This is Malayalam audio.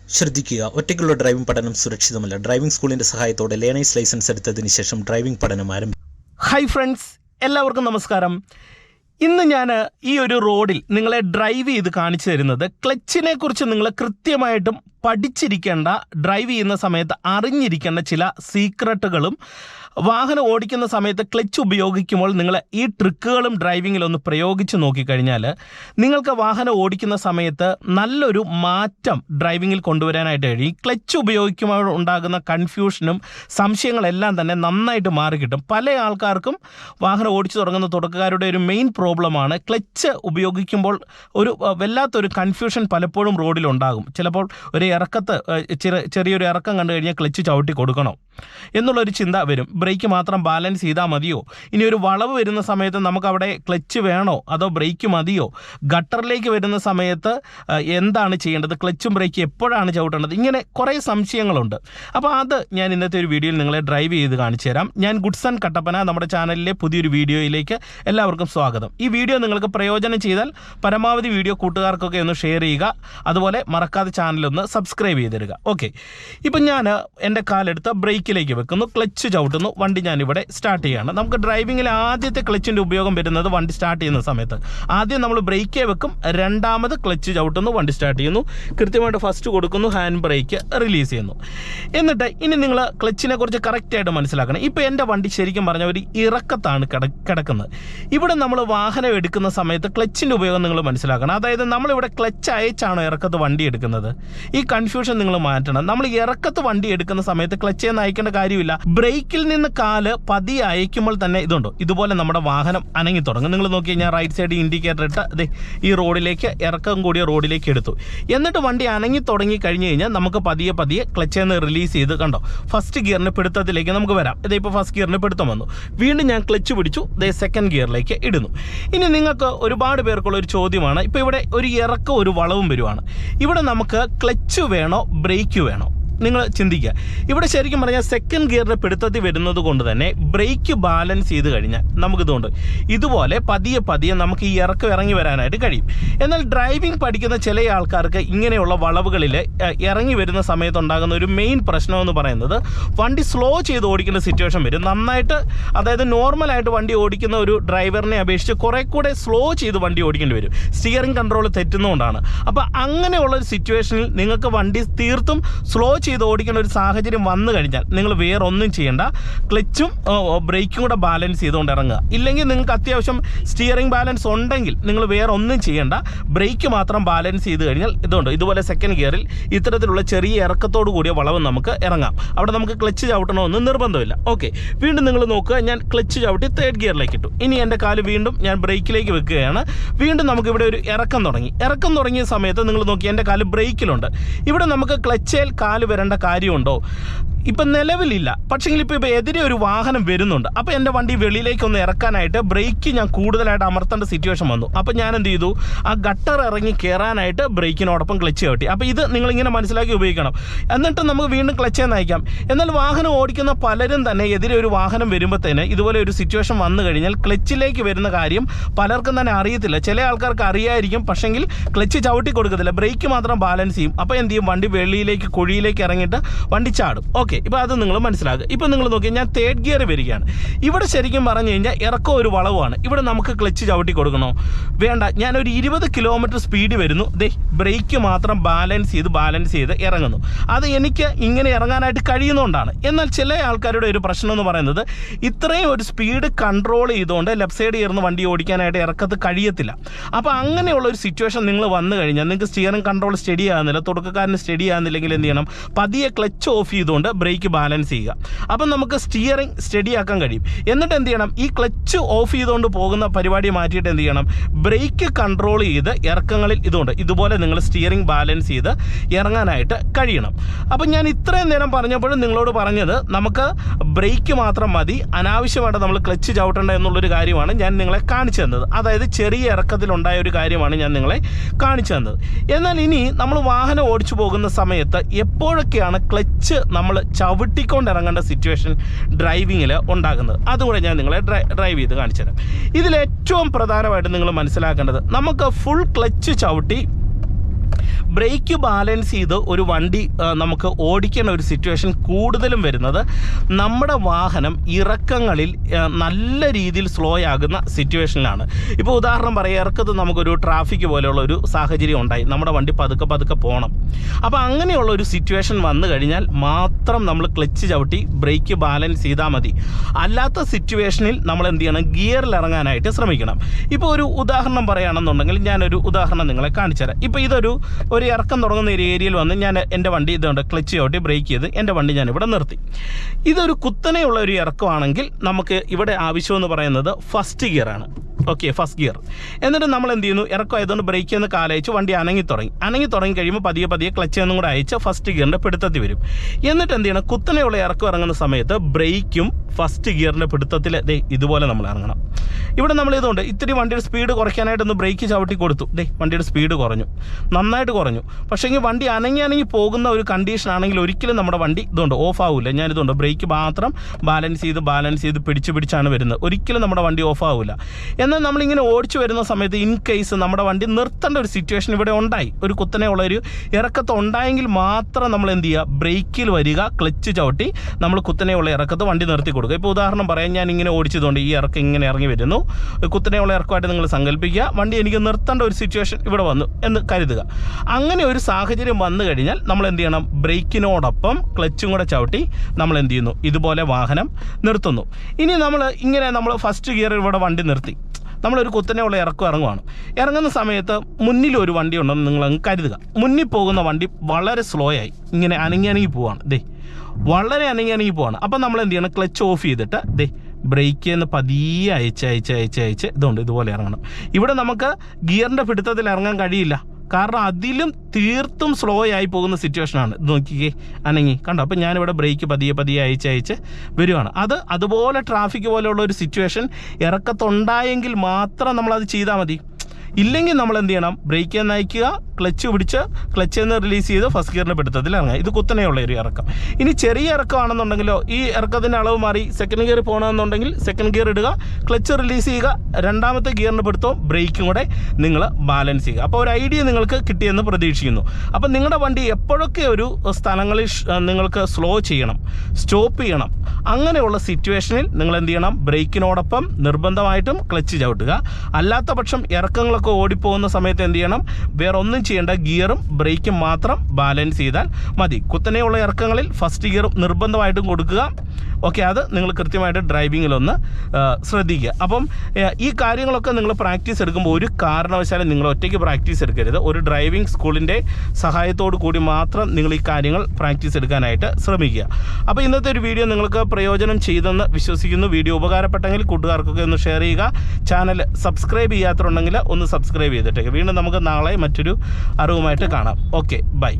ശ്രദ്ധിക്കുക ഒറ്റയ്ക്കുള്ള ഡ്രൈവിംഗ് പഠനം സുരക്ഷിതമല്ല. ഡ്രൈവിംഗ് സ്കൂളിന്റെ സഹായത്തോടെ ലേണേഴ്സ് ലൈസൻസ് എടുത്തതിന് ശേഷം ഡ്രൈവിംഗ് പഠനം ആരംഭിക്കും ഹൈ ഫ്രണ്ട്സ് എല്ലാവർക്കും നമസ്കാരം. ഇന്ന് ഞാൻ ഈ ഒരു റോഡിൽ നിങ്ങളെ ഡ്രൈവ് ചെയ്ത് കാണിച്ചു തരുന്നത് ക്ലച്ചിനെ കുറിച്ച് നിങ്ങൾ കൃത്യമായിട്ടും പഠിച്ചിരിക്കേണ്ട ഡ്രൈവ് ചെയ്യുന്ന സമയത്ത് അറിഞ്ഞിരിക്കേണ്ട ചില സീക്രട്ടുകളും വാഹനം ഓടിക്കുന്ന സമയത്ത് ക്ലച്ച് ഉപയോഗിക്കുമ്പോൾ നിങ്ങൾ ഈ ട്രിക്കുകളും ഡ്രൈവിങ്ങിലൊന്ന് പ്രയോഗിച്ച് നോക്കിക്കഴിഞ്ഞാൽ നിങ്ങൾക്ക് വാഹനം ഓടിക്കുന്ന സമയത്ത് നല്ലൊരു മാറ്റം ഡ്രൈവിങ്ങിൽ കൊണ്ടുവരാനായിട്ട് കഴിയും. ഈ ക്ലച്ച് ഉപയോഗിക്കുമ്പോൾ ഉണ്ടാകുന്ന കൺഫ്യൂഷനും സംശയങ്ങളെല്ലാം തന്നെ നന്നായിട്ട് മാറി കിട്ടും. പല ആൾക്കാർക്കും വാഹനം ഓടിച്ചു തുടങ്ങുന്ന തുടക്കക്കാരുടെ ഒരു മെയിൻ പ്രോബ്ലമാണ് ക്ലച്ച് ഉപയോഗിക്കുമ്പോൾ ഒരു വല്ലാത്തൊരു കൺഫ്യൂഷൻ പലപ്പോഴും റോഡിലുണ്ടാകും. ചിലപ്പോൾ ഒരു ഇറക്കത്ത് ചെറിയൊരു ഇറക്കം കണ്ടു കഴിഞ്ഞാൽ ക്ലച്ച് ചവിട്ടി കൊടുക്കണം. എന്നുള്ളൊരു ചിന്ത വരും. ബ്രേക്ക് മാത്രം ബാലൻസ് ചെയ്താൽ മതിയോ? ഇനി ഒരു വളവ് വരുന്ന സമയത്ത് നമുക്ക് അവിടെ ക്ലച്ച് വേണോ? അതോ ബ്രേക്ക് മതിയോ? ഗട്ടറിലേക്ക് വരുന്ന സമയത്ത് എന്താണ് ചെയ്യേണ്ടത്? ക്ലച്ചും ബ്രേക്കും എപ്പോഴാണ് ചവിട്ടേണ്ടത്? ഇങ്ങനെ കുറേ സംശയങ്ങളുണ്ട്. അപ്പോൾ അത് ഞാൻ ഇന്നത്തെ ഒരു വീഡിയോയിൽ നിങ്ങളെ ഡ്രൈവ് ചെയ്ത് കാണിച്ചു തരാം. ഞാൻ ഗുഡ്സൺ കട്ടപ്പന നമ്മുടെ ചാനലിലെ പുതിയൊരു വീഡിയോയിലേക്ക് എല്ലാവർക്കും സ്വാഗതം. ഈ വീഡിയോ നിങ്ങൾക്ക് പ്രയോജനം ചെയ്താൽ പരമാവധി വീഡിയോ കൂട്ടുകാർക്കൊക്കെ ഒന്ന് ഷെയർ ചെയ്യുക. അതുപോലെ മറക്കാതെ ചാനലൊന്ന് സബ്സ്ക്രൈബ് ചെയ്തിടുക. ഓക്കെ. ഇപ്പം ഞാൻ എന്റെ കാലെടുത്ത് ബ്രേക്കിലേക്ക് വെക്കുന്നു. ക്ലച്ച് ചവിട്ടുന്നു. വണ്ടി ഞാനിവിടെ സ്റ്റാർട്ട് ചെയ്യുകയാണ് നമുക്ക് ഡ്രൈവിങ്ങിൽ ആദ്യത്തെ ക്ലച്ചിന്റെ ഉപയോഗം വരുന്നത് വണ്ടി സ്റ്റാർട്ട് ചെയ്യുന്ന സമയത്ത്. ആദ്യം നമ്മൾ ബ്രേക്കേ വെക്കും. രണ്ടാമത് ക്ലച്ച് ചവിട്ടുന്നു വണ്ടി സ്റ്റാർട്ട് ചെയ്യുന്നു. കൃത്യമായിട്ട് ഫസ്റ്റ് കൊടുക്കുന്നു ഹാൻഡ് ബ്രേക്ക് റിലീസ് ചെയ്യുന്നു. എന്നിട്ട് ഇനി നിങ്ങൾ ക്ലച്ചിനെ കുറിച്ച് കറക്റ്റായിട്ട് മനസ്സിലാക്കണം. ഇപ്പോൾ എന്റെ വണ്ടി ശരിക്കും പറഞ്ഞ ഒരു ഇറക്കത്താണ് കിട കിടക്കുന്നത്. ഇവിടെ നമ്മൾ വാഹനം എടുക്കുന്ന സമയത്ത് ക്ലച്ചിന്റെ ഉപയോഗം നിങ്ങൾ മനസ്സിലാക്കണം. അതായത് നമ്മളിവിടെ ക്ലച്ച് അയച്ചാണോ ഇറക്കത്ത് വണ്ടി എടുക്കുന്നത്? ഈ കൺഫ്യൂഷൻ നിങ്ങൾ മാറ്റണം. നമ്മൾ ഇറക്കത്ത് വണ്ടി എടുക്കുന്ന സമയത്ത് ക്ലച്ച് നയിക്കേണ്ട കാര്യമില്ല. ബ്രേക്കിൽ നിന്ന് കാൽ പതി അയക്കുമ്പോൾ തന്നെ ഇതുണ്ടോ? ഇതുപോലെ നമ്മുടെ വാഹനം അനങ്ങി തുടങ്ങും. നിങ്ങൾ നോക്കി കഴിഞ്ഞാൽ റൈറ്റ് സൈഡ് ഇൻഡിക്കേറ്റർ ഇട്ട് അതെ ഈ റോഡിലേക്ക് ഇറക്കം കൂടിയ റോഡിലേക്ക് എടുത്തു. എന്നിട്ട് വണ്ടി അനങ്ങി തുടങ്ങി കഴിഞ്ഞ് കഴിഞ്ഞാൽ നമുക്ക് പതിയെ പതിയെ ക്ലച്ചിൽ നിന്ന് റിലീസ് ചെയ്ത് കണ്ടോ? ഫസ്റ്റ് ഗിയറിന് പിടുത്തത്തിലേക്ക് നമുക്ക് വരാം. ഇതേ ഇപ്പോൾ ഫസ്റ്റ് ഗിയറിന് പിടുത്തം വന്നു. വീണ്ടും ഞാൻ ക്ലച്ച് പിടിച്ചു. ഇതേ സെക്കൻഡ് ഗിയറിലേക്ക് ഇടുന്നു. ഇനി നിങ്ങൾക്ക് ഒരുപാട് പേർക്കുള്ള ഒരു ചോദ്യമാണ്. ഇപ്പോൾ ഇവിടെ ഒരു ഇറക്കം ഒരു വളവും വരുവാണ്. ഇവിടെ നമുക്ക് ക്ലച്ച് വേണോ ബ്രേക്ക് വേണോ? നിങ്ങൾ ചിന്തിക്കുക. ഇവിടെ ശരിക്കും പറഞ്ഞാൽ സെക്കൻഡ് ഗിയറിന്റെ പിടുത്തത്തിൽ വരുന്നത് കൊണ്ട് തന്നെ ബ്രേക്ക് ബാലൻസ് ചെയ്ത് കഴിഞ്ഞാൽ നമുക്കിതുകൊണ്ട് ഇതുപോലെ പതിയെ പതിയെ നമുക്ക് ഈ ഇറക്കം ഇറങ്ങി വരാനായിട്ട് കഴിയും. എന്നാൽ ഡ്രൈവിംഗ് പഠിക്കുന്ന ചില ആൾക്കാർക്ക് ഇങ്ങനെയുള്ള വളവുകളിൽ ഇറങ്ങി വരുന്ന സമയത്തുണ്ടാകുന്ന ഒരു മെയിൻ പ്രശ്നമെന്ന് പറയുന്നത് വണ്ടി സ്ലോ ചെയ്ത് ഓടിക്കുന്ന സിറ്റുവേഷൻ വരും. നന്നായിട്ട് അതായത് നോർമലായിട്ട് വണ്ടി ഓടിക്കുന്ന ഒരു ഡ്രൈവറിനെ അപേക്ഷിച്ച് കുറേ കൂടെ സ്ലോ ചെയ്ത് വണ്ടി ഓടിക്കേണ്ടി വരും. സ്റ്റിയറിംഗ് കൺട്രോൾ തെറ്റുന്നതുകൊണ്ടാണ്. അപ്പോൾ അങ്ങനെയുള്ള ഒരു സിറ്റുവേഷനിൽ നിങ്ങൾക്ക് വണ്ടി തീർത്തും സ്ലോ ചെയ്ത് ഓടിക്കുന്ന ഒരു സാഹചര്യം വന്നു കഴിഞ്ഞാൽ നിങ്ങൾ വേറെ ഒന്നും ചെയ്യേണ്ട. ക്ലച്ചും ബ്രേക്കും കൂടെ ബാലൻസ് ചെയ്തുകൊണ്ട് ഇറങ്ങുക. ഇല്ലെങ്കിൽ നിങ്ങൾക്ക് അത്യാവശ്യം സ്റ്റിയറിംഗ് ബാലൻസ് ഉണ്ടെങ്കിൽ നിങ്ങൾ വേറെ ഒന്നും ചെയ്യേണ്ട. ബ്രേക്ക് മാത്രം ബാലൻസ് ചെയ്ത് കഴിഞ്ഞാൽ ഇതുണ്ട്. ഇതുപോലെ സെക്കൻഡ് ഗിയറിൽ ഇത്തരത്തിലുള്ള ചെറിയ ഇറക്കത്തോടു കൂടിയ വളവ് നമുക്ക് ഇറങ്ങാം. അവിടെ നമുക്ക് ക്ലച്ച് ചവിട്ടണമെന്ന് നിർബന്ധമില്ല. ഓക്കെ വീണ്ടും നിങ്ങൾ നോക്കുക ഞാൻ ക്ലച്ച് ചവിട്ടി തേർഡ് ഗിയറിലേക്ക് ഇട്ടു. ഇനി എന്റെ കാൽ വീണ്ടും ഞാൻ ബ്രേക്കിലേക്ക് വെക്കുകയാണ്. വീണ്ടും നമുക്ക് ഇവിടെ ഒരു ഇറക്കം തുടങ്ങി. ഇറക്കം തുടങ്ങിയ സമയത്ത് നിങ്ങൾ നോക്കി എന്റെ കാൽ ബ്രേക്കിലുണ്ട്. ഇവിടെ നമുക്ക് ക്ലച്ചേൽ കാൽ വരേണ്ട കാര്യമുണ്ടോ? ഇപ്പം നിലവിലില്ല. പക്ഷേങ്കിൽ ഇപ്പോൾ ഇപ്പോൾ എതിരെ ഒരു വാഹനം വരുന്നുണ്ട്. അപ്പോൾ എന്റെ വണ്ടി വെളിയിലേക്ക് ഒന്ന് ഇറക്കാനായിട്ട് ബ്രേക്ക് ഞാൻ കൂടുതലായിട്ട് അമർത്തേണ്ട സിറ്റുവേഷൻ വന്നു. അപ്പോൾ ഞാൻ എന്ത് ചെയ്തു? ആ ഗട്ടർ ഇറങ്ങി കയറാനായിട്ട് ബ്രേക്കിനോടൊപ്പം ക്ലച്ച് ചവിട്ടി അപ്പോൾ ഇത് നിങ്ങൾ ഇങ്ങനെ മനസ്സിലാക്കി ഉപയോഗിക്കണം. എന്നിട്ട് നമുക്ക് വീണ്ടും ക്ലച്ചേ നയിക്കാം എന്നാൽ വാഹനം ഓടിക്കുന്ന പലരും തന്നെ എതിരെ ഒരു വാഹനം വരുമ്പോഴത്തേന് ഇതുപോലെ ഒരു സിറ്റുവേഷൻ വന്നു കഴിഞ്ഞാൽ ക്ലച്ചിലേക്ക് വരുന്ന കാര്യം പലർക്കും തന്നെ അറിയത്തില്ല. ചില ആൾക്കാർക്ക് അറിയായിരിക്കും. പക്ഷെങ്കിൽ ക്ലച്ച് ചവിട്ടി കൊടുക്കത്തില്ല. ബ്രേക്ക് മാത്രം ബാലൻസ് ചെയ്യും. അപ്പോൾ എന്ത് ചെയ്യും? വണ്ടി വെളിയിലേക്ക് കുഴിയിലേക്ക് ഇറങ്ങിയിട്ട് വണ്ടി ചാടും. ഓക്കെ. ഇപ്പോൾ അത് നിങ്ങൾ മനസ്സിലാക്കുക. ഇപ്പോൾ നിങ്ങൾ നോക്കി ഞാൻ തേർഡ് ഗിയർ വരികയാണ്. ഇവിടെ ശരിക്കും പറഞ്ഞു കഴിഞ്ഞാൽ ഇറക്കം ഒരു വളവാണ് ഇവിടെ നമുക്ക് ക്ലച്ച് ചവിട്ടി കൊടുക്കണോ? വേണ്ട. ഞാനൊരു ഇരുപത് കിലോമീറ്റർ സ്പീഡ് വരുന്നു. ദേ ബ്രേക്ക് മാത്രം ബാലൻസ് ചെയ്ത് ബാലൻസ് ചെയ്ത് ഇറങ്ങുന്നു. അത് എനിക്ക് ഇങ്ങനെ ഇറങ്ങാനായിട്ട് കഴിയുന്നതുകൊണ്ടാണ് എന്നാൽ ചില ആൾക്കാരുടെ ഒരു പ്രശ്നം എന്ന് പറയുന്നത് ഇത്രയും ഒരു സ്പീഡ് കൺട്രോൾ ചെയ്തുകൊണ്ട് ലെഫ്റ്റ് സൈഡ് ഇറന്ന് വണ്ടി ഓടിക്കാനായിട്ട് ഇറക്കത്ത് കഴിയത്തില്ല. അപ്പോൾ അങ്ങനെയുള്ള ഒരു സിറ്റുവേഷൻ നിങ്ങൾ വന്നു കഴിഞ്ഞാൽ നിങ്ങൾക്ക് സ്റ്റിയറിംഗ് കൺട്രോൾ സ്റ്റഡി ആകുന്നില്ല തുടക്കക്കാരന് സ്റ്റഡി ആകുന്നില്ലെങ്കിൽ എന്ത് ചെയ്യണം? പതിയെ ക്ലച്ച് ഓഫ് ചെയ്തുകൊണ്ട് ബ്രേക്ക് ബാലൻസ് ചെയ്യുക. അപ്പം നമുക്ക് സ്റ്റിയറിംഗ് സ്റ്റഡി ആക്കാൻ കഴിയും. എന്നിട്ട് എന്ത് ചെയ്യണം? ഈ ക്ലച്ച് ഓഫ് ചെയ്തുകൊണ്ട് പോകുന്ന പരിപാടി മാറ്റിയിട്ട് എന്ത് ചെയ്യണം? ബ്രേക്ക് കൺട്രോൾ ചെയ്ത് ഇറക്കങ്ങളിൽ ഇതുകൊണ്ട് ഇതുപോലെ നിങ്ങൾ സ്റ്റിയറിംഗ് ബാലൻസ് ചെയ്ത് ഇറങ്ങാനായിട്ട് കഴിയണം. അപ്പം ഞാൻ ഇത്രയും നേരം പറഞ്ഞപ്പോഴും നിങ്ങളോട് പറഞ്ഞത് നമുക്ക് ബ്രേക്ക് മാത്രം മതി. അനാവശ്യമായിട്ട് നമ്മൾ ക്ലച്ച് ചവിട്ടേണ്ട എന്നുള്ളൊരു കാര്യമാണ് ഞാൻ നിങ്ങളെ കാണിച്ചു തന്നത്. അതായത് ചെറിയ ഇറക്കത്തിലുണ്ടായ ഒരു കാര്യമാണ് ഞാൻ നിങ്ങളെ കാണിച്ചു തന്നത്. എന്നാൽ ഇനി നമ്മൾ വാഹനം ഓടിച്ചു പോകുന്ന സമയത്ത് എപ്പോഴൊക്കെയാണ് ക്ലച്ച് നമ്മൾ ചവിട്ടിക്കൊണ്ട് ഇറങ്ങേണ്ട സിറ്റുവേഷൻ ഡ്രൈവിങ്ങിൽ ഉണ്ടാകുന്നത്. അതുകൂടെ ഞാൻ നിങ്ങളെ ഡ്രൈ ഡ്രൈവ് ചെയ്ത് കാണിച്ചു തരാം ഇതിൽ ഏറ്റവും പ്രധാനമായിട്ട് നിങ്ങൾ മനസ്സിലാക്കേണ്ടത് നമുക്ക് ഫുൾ ക്ലച്ച് ചവിട്ടി ബ്രേക്ക് ബാലൻസ് ചെയ്ത് ഒരു വണ്ടി നമുക്ക് ഓടിക്കുന്ന ഒരു സിറ്റുവേഷൻ കൂടുതലും വരുന്നത് നമ്മുടെ വാഹനം ഇറക്കങ്ങളിൽ നല്ല രീതിയിൽ സ്ലോ ആകുന്ന സിറ്റുവേഷനിലാണ് ഇപ്പോൾ ഉദാഹരണം പറയാം ഇറക്കത്ത് നമുക്കൊരു ട്രാഫിക് പോലെയുള്ള ഒരു സാഹചര്യം ഉണ്ടായി. നമ്മുടെ വണ്ടി പതുക്കെ പതുക്കെ പോകണം അപ്പോൾ അങ്ങനെയുള്ള ഒരു സിറ്റുവേഷൻ വന്നു കഴിഞ്ഞാൽ മാത്രം നമ്മൾ ക്ലച്ച് ചവിട്ടി ബ്രേക്ക് ബാലൻസ് ചെയ്താൽ മതി. അല്ലാത്ത സിറ്റുവേഷനിൽ നമ്മൾ എന്ത് ചെയ്യണം? ഗിയറിൽ ഇറങ്ങാനായിട്ട് ശ്രമിക്കണം. ഇപ്പോൾ ഒരു ഉദാഹരണം പറയുകയാണെന്നുണ്ടെങ്കിൽ ഞാനൊരു ഉദാഹരണം നിങ്ങളെ കാണിച്ചു തരാം ഇപ്പോൾ ഇതൊരു ഒരു ഇറക്കം തുടങ്ങുന്ന ഒരു ഏരിയയിൽ വന്ന് ഞാൻ എന്റെ വണ്ടി ഇതുകൊണ്ട് ക്ലച്ച് ചവിട്ടി ബ്രേക്ക് ചെയ്ത് എന്റെ വണ്ടി ഞാൻ ഇവിടെ നിർത്തി. ഇതൊരു കുത്തനെയുള്ള ഒരു ഇറക്കമാണെങ്കിൽ നമുക്ക് ഇവിടെ ആവശ്യമെന്ന് പറയുന്നത് ഫസ്റ്റ് ഗിയറാണ് ഓക്കെ ഫസ്റ്റ് ഗിയർ എന്നിട്ട് നമ്മൾ എന്ത് ചെയ്യുന്നു? ഇറക്കം ആയതുകൊണ്ട് ബ്രേക്ക് എന്ന് കാലയച്ച് വണ്ടി അനങ്ങി തുടങ്ങി. അനങ്ങി തുടങ്ങി കഴിയുമ്പോൾ പതിയെ പതിയെ ക്ലച്ച് എന്നും കൂടെ അയച്ച് ഫസ്റ്റ് ഗിയറിന്റെ പിടുത്തത്തിൽ വരും. എന്നിട്ട് എന്ത് ചെയ്യണം? കുത്തനെയുള്ള ഇറക്കം ഇറങ്ങുന്ന സമയത്ത് ബ്രേക്കും ഫസ്റ്റ് ഗിയറിന്റെ പിടുത്തത്തിൽ ദേ ഇതുപോലെ നമ്മൾ ഇറങ്ങണം. ഇവിടെ നമ്മൾ ഇതുകൊണ്ട് ഇത്തിരി വണ്ടിയുടെ സ്പീഡ് കുറയ്ക്കാനായിട്ടൊന്ന് ബ്രേക്ക് ചവിട്ടി കൊടുത്തു. ദേ വണ്ടിയുടെ സ്പീഡ് കുറഞ്ഞു. നന്നായിട്ട് കുറഞ്ഞു. പക്ഷേ ഈ വണ്ടി അനങ്ങി അനങ്ങി പോകുന്ന ഒരു കണ്ടീഷൻ ആണെങ്കിൽ ഒരിക്കലും നമ്മുടെ വണ്ടി ഇതുകൊണ്ട് ഓഫ് ആവില്ല ഞാൻ ഇതുകൊണ്ട് ബ്രേക്ക് മാത്രം ബാലൻസ് ചെയ്ത് ബാലൻസ് ചെയ്ത് പിടിച്ച് പിടിച്ചാണ് വരുന്നത്. ഒരിക്കലും നമ്മുടെ വണ്ടി ഓഫ് ആവില്ല എന്നാൽ നമ്മളിങ്ങനെ ഓടിച്ചു വരുന്ന സമയത്ത് ഇൻ കേസ് നമ്മുടെ വണ്ടി നിർത്തേണ്ട ഒരു സിറ്റുവേഷൻ ഇവിടെ ഉണ്ടായി. ഒരു കുത്തനെ ഉള്ള ഒരു ഇറക്കത്ത് ഉണ്ടായെങ്കിൽ മാത്രം നമ്മൾ എന്ത് ചെയ്യുക? ബ്രേക്കിൽ വരിക ക്ലച്ച് ചവിട്ടി നമ്മൾ കുത്തനെയുള്ള ഇറക്കത്ത് വണ്ടി നിർത്തി കൊടുക്കുക. ഇപ്പോൾ ഉദാഹരണം പറയാം ഞാൻ ഇങ്ങനെ ഓടിച്ചതുകൊണ്ട് ഈ ഇറക്കം ഇങ്ങനെ ഇറങ്ങി വരുന്നു. കുത്തനെയുള്ള ഇറക്കമായിട്ട് നിങ്ങൾ സങ്കല്പിക്കുക. വണ്ടി എനിക്ക് നിർത്തേണ്ട ഒരു സിറ്റുവേഷൻ ഇവിടെ വന്നു എന്ന് കരുതുക. അങ്ങനെ ഒരു സാഹചര്യം വന്നു കഴിഞ്ഞാൽ നമ്മൾ എന്ത് ചെയ്യണം? ബ്രേക്കിനോടൊപ്പം ക്ലച്ചും കൂടെ ചവിട്ടി നമ്മൾ എന്ത് ചെയ്യുന്നു? ഇതുപോലെ വാഹനം നിർത്തുന്നു. ഇനി നമ്മൾ ഇങ്ങനെ നമ്മൾ ഫസ്റ്റ് ഗിയർ ഇവിടെ വണ്ടി നിർത്തി. നമ്മളൊരു കുത്തനെയുള്ള ഇറക്കം ഇറങ്ങുവാണ്. ഇറങ്ങുന്ന സമയത്ത് മുന്നിൽ ഒരു വണ്ടി ഉണ്ടെന്ന് നിങ്ങൾ അങ്ങ് കരുതുക. മുന്നിൽ പോകുന്ന വണ്ടി വളരെ സ്ലോ ആയി ഇങ്ങനെ അനങ്ങി അനങ്ങി പോവാണ്. ദേ വളരെ അനങ്ങി അനങ്ങി പോവാണ്. അപ്പം നമ്മൾ എന്ത് ചെയ്യണം? ക്ലച്ച് ഓഫ് ചെയ്തിട്ട് ദേ ബ്രേക്ക് എന്ന് പതിയെ അയച്ച് അയച്ച് അയച്ച് അയച്ച് ഇതുണ്ട് ഇതുപോലെ ഇറങ്ങണം. ഇവിടെ നമുക്ക് ഗിയറിന്റെ പിടുത്തത്തിൽ ഇറങ്ങാൻ കഴിയില്ല. കാരണം അതിലും തീർത്തും സ്ലോ ആയി പോകുന്ന സിറ്റുവേഷനാണ് ഇത് നോക്കിക്കേ. അനങ്ങി. കണ്ടോ? അപ്പം ഞാനിവിടെ ബ്രേക്ക് പതിയെ പതിയെ അയച്ച് അയച്ച് വരുവാണ്. അത് അതുപോലെ ട്രാഫിക് പോലെയുള്ള ഒരു സിറ്റുവേഷൻ ഇറക്കത്തുണ്ടായെങ്കിൽ മാത്രം നമ്മളത് ചെയ്താൽ മതി. ഇല്ലെങ്കിൽ നമ്മൾ എന്ത് ചെയ്യണം? ബ്രേക്ക് നയിക്കുക ക്ലച്ച് പിടിച്ച് ക്ലച്ചിൽ നിന്ന് റിലീസ് ചെയ്ത് ഫസ്റ്റ് ഗിയറിന്റെ പിടുത്തത്തിൽ ഇറങ്ങുക. ഇത് കുത്തനെയുള്ള ഒരു ഇറക്കം. ഇനി ചെറിയ ഇറക്കമാണെന്നുണ്ടെങ്കിലോ ഈ ഇറക്കത്തിന്റെ അളവ് മാറി സെക്കൻഡ് ഗിയർ പോകണമെന്നുണ്ടെങ്കിൽ സെക്കൻഡ് ഗിയർ ഇടുക ക്ലച്ച് റിലീസ് ചെയ്യുക രണ്ടാമത്തെ ഗിയറിന്റെ പിടുത്തവും ബ്രേക്കും കൂടെ നിങ്ങൾ ബാലൻസ് ചെയ്യുക. അപ്പോൾ ഒരു ഐഡിയ നിങ്ങൾക്ക് കിട്ടിയെന്ന് പ്രതീക്ഷിക്കുന്നു. അപ്പോൾ നിങ്ങളുടെ വണ്ടി എപ്പോഴൊക്കെ ഒരു സ്ഥലങ്ങളിൽ നിങ്ങൾക്ക് സ്ലോ ചെയ്യണം സ്റ്റോപ്പ് ചെയ്യണം അങ്ങനെയുള്ള സിറ്റുവേഷനിൽ നിങ്ങൾ എന്ത് ചെയ്യണം? ബ്രേക്കിനോടൊപ്പം നിർബന്ധമായിട്ടും ക്ലച്ച് ചവിട്ടുക. അല്ലാത്ത പക്ഷം ഇറക്കങ്ങളൊക്കെ ഓടിപ്പോകുന്ന സമയത്ത് എന്ത് ചെയ്യണം? വേറെ ഒന്നും ചെയ്യേണ്ട ഗിയറും ബ്രേക്കും മാത്രം ബാലൻസ് ചെയ്താൽ മതി. കുത്തനെയുള്ള ഇറക്കങ്ങളിൽ ഫസ്റ്റ് ഗിയർ നിർബന്ധമായിട്ടും കൊടുക്കുക. ഓക്കെ അത് നിങ്ങൾ കൃത്യമായിട്ട് ഡ്രൈവിങ്ങിലൊന്ന് ശ്രദ്ധിക്കുക. അപ്പം ഈ കാര്യങ്ങളൊക്കെ നിങ്ങൾ പ്രാക്ടീസ് എടുക്കുമ്പോൾ ഒരു കാരണവശാലും നിങ്ങൾ ഒറ്റയ്ക്ക് പ്രാക്ടീസ് എടുക്കരുത്. ഒരു ഡ്രൈവിംഗ് സ്കൂളിന്റെ സഹായത്തോടു കൂടി മാത്രം നിങ്ങൾ ഈ കാര്യങ്ങൾ പ്രാക്ടീസ് എടുക്കാനായിട്ട് ശ്രമിക്കുക. അപ്പോൾ ഇന്നത്തെ ഒരു വീഡിയോ നിങ്ങൾക്ക് പ്രയോജനം ചെയ്തെന്ന് വിശ്വസിക്കുന്നു. വീഡിയോ ഉപകാരപ്പെട്ടെങ്കിൽ കൂട്ടുകാർക്കൊക്കെ ഒന്ന് ഷെയർ ചെയ്യുക. ചാനൽ സബ്സ്ക്രൈബ് ചെയ്യാത്തതുണ്ടെങ്കിൽ ഒന്ന് സബ്സ്ക്രൈബ് ചെയ്തിട്ടേക്ക്. വീണ്ടും നമുക്ക് നാളെ മറ്റൊരു അറിവുമായിട്ട് കാണാം. Okay bye.